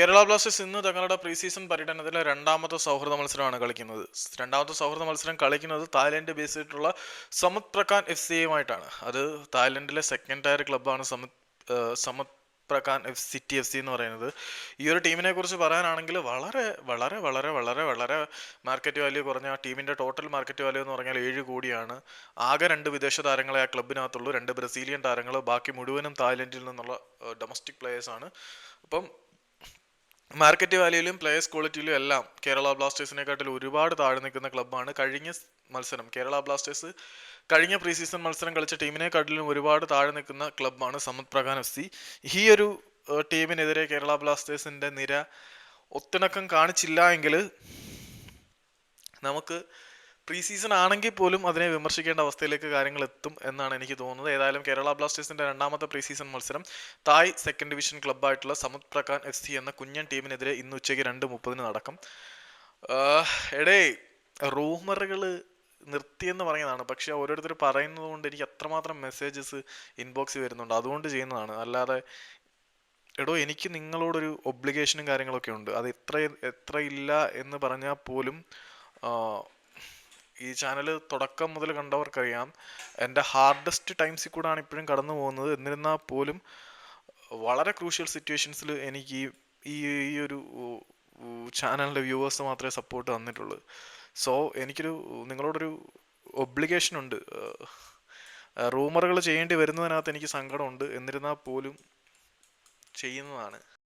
Kerala Blasters ഇന്ന് തങ്ങളുടെ pre season പര്യടനത്തിലെ രണ്ടാമത്തെ സൗഹൃദ മത്സരമാണ് കളിക്കുന്നത്. രണ്ടാമത്തെ സൗഹൃദ മത്സരം കളിക്കുന്നത് തായ്ലൻഡ് ബേസ് ചെയ്തിട്ടുള്ള സമത് പ്രക്കാൻ എഫ് സി എയുമായിട്ടാണ് അത് തായ്ലൻഡിലെ second tier ക്ലബ്ബാണ് Samut Samut Prakan F city F C എന്ന് പറയുന്നത്. ഈ ഒരു ടീമിനെ കുറിച്ച് പറയാനാണെങ്കിൽ വളരെ വളരെ വളരെ വളരെ വളരെ മാർക്കറ്റ് വാല്യൂ കുറഞ്ഞ ആ ടീമിന്റെ ടോട്ടൽ മാർക്കറ്റ് വാല്യൂ എന്ന് പറഞ്ഞാൽ ഏഴ് കോടിയാണ്. ആകെ രണ്ട് വിദേശ താരങ്ങളെ ആ ക്ലബിനകത്തുള്ളൂ രണ്ട് ബ്രസീലിയൻ താരങ്ങൾ ബാക്കി മുഴുവനും തായ്ലൻഡിൽ നിന്നുള്ള ഡൊമസ്റ്റിക് പ്ലേയേഴ്സാണ് അപ്പം മാർക്കറ്റ് വാല്യൂയിലും പ്ലേയേഴ്സ് ക്വാളിറ്റിയിലും എല്ലാം കേരള ബ്ലാസ്റ്റേഴ്സിനെക്കാട്ടിൽ ഒരുപാട് താഴെ നിൽക്കുന്ന ക്ലബ്ബാണ് കഴിഞ്ഞ മത്സരം. കേരള ബ്ലാസ്റ്റേഴ്സ് കഴിഞ്ഞ പ്രീ സീസൺ മത്സരം കളിച്ച ടീമിനെക്കാട്ടിലും ഒരുപാട് താഴെ നിൽക്കുന്ന ക്ലബ്ബാണ് സമത് പ്രകാൻ എഫ് സി. ഈ ഒരു ടീമിനെതിരെ കേരള ബ്ലാസ്റ്റേഴ്സിന്റെ നിര ഒത്തിണക്കം കാണിച്ചില്ല എങ്കിൽ നമുക്ക് പ്രീ സീസൺ ആണെങ്കിൽ പോലും അതിനെ വിമർശിക്കേണ്ട അവസ്ഥയിലേക്ക് കാര്യങ്ങൾ എത്തും എന്നാണ് എനിക്ക് തോന്നുന്നത്. ഏതായാലും കേരള ബ്ലാസ്റ്റേഴ്സിന്റെ രണ്ടാമത്തെ പ്രീ സീസൺ മത്സരം തായ് സെക്കൻഡ് ഡിവിഷൻ ക്ലബ്ബായിട്ടുള്ള സമുദ് പ്രകാൻ എഫ് സി എന്ന കുഞ്ഞൻ ടീമിനെതിരെ ഇന്ന് ഉച്ചയ്ക്ക് രണ്ട് മുപ്പതിന് നടക്കും. എടേ റൂമറുകൾ നിർത്തിയെന്ന് പറയുന്നതാണ് പക്ഷേ ഓരോരുത്തർ പറയുന്നത് കൊണ്ട് എനിക്ക് അത്രമാത്രം മെസ്സേജസ് ഇൻബോക്സ് വരുന്നുണ്ട്. അതുകൊണ്ട് ചെയ്യുന്നതാണ്. അല്ലാതെ എടോ എനിക്ക് നിങ്ങളോടൊരു ഒബ്ലിഗേഷനും കാര്യങ്ങളൊക്കെ ഉണ്ട്. അത് എത്ര എത്ര ഇല്ല എന്ന് പറഞ്ഞാൽ പോലും ഈ ചാനൽ തുടക്കം മുതൽ കണ്ടവർക്കറിയാം. എന്റെ ഹാർഡസ്റ്റ് ടൈംസിൽ കൂടാണ് ഇപ്പോഴും കടന്നു പോകുന്നത്. എന്നിരുന്നാൽ പോലും വളരെ ക്രൂഷ്യൽ സിറ്റുവേഷൻസിൽ എനിക്ക് ഈ ഈ ഒരു ചാനലിന്റെ വ്യൂവേഴ്സ് മാത്രമേ സപ്പോർട്ട് തന്നിട്ടുള്ളൂ. സോ എനിക്കൊരു നിങ്ങളോടൊരു ഒബ്ലിഗേഷൻ ഉണ്ട്. റൂമറുകൾ ചെയ്യേണ്ടി വരുന്നതിനകത്ത് എനിക്ക് സങ്കടമുണ്ട്. എന്നിരുന്നാൽ പോലും ചെയ്യുന്നതാണ്.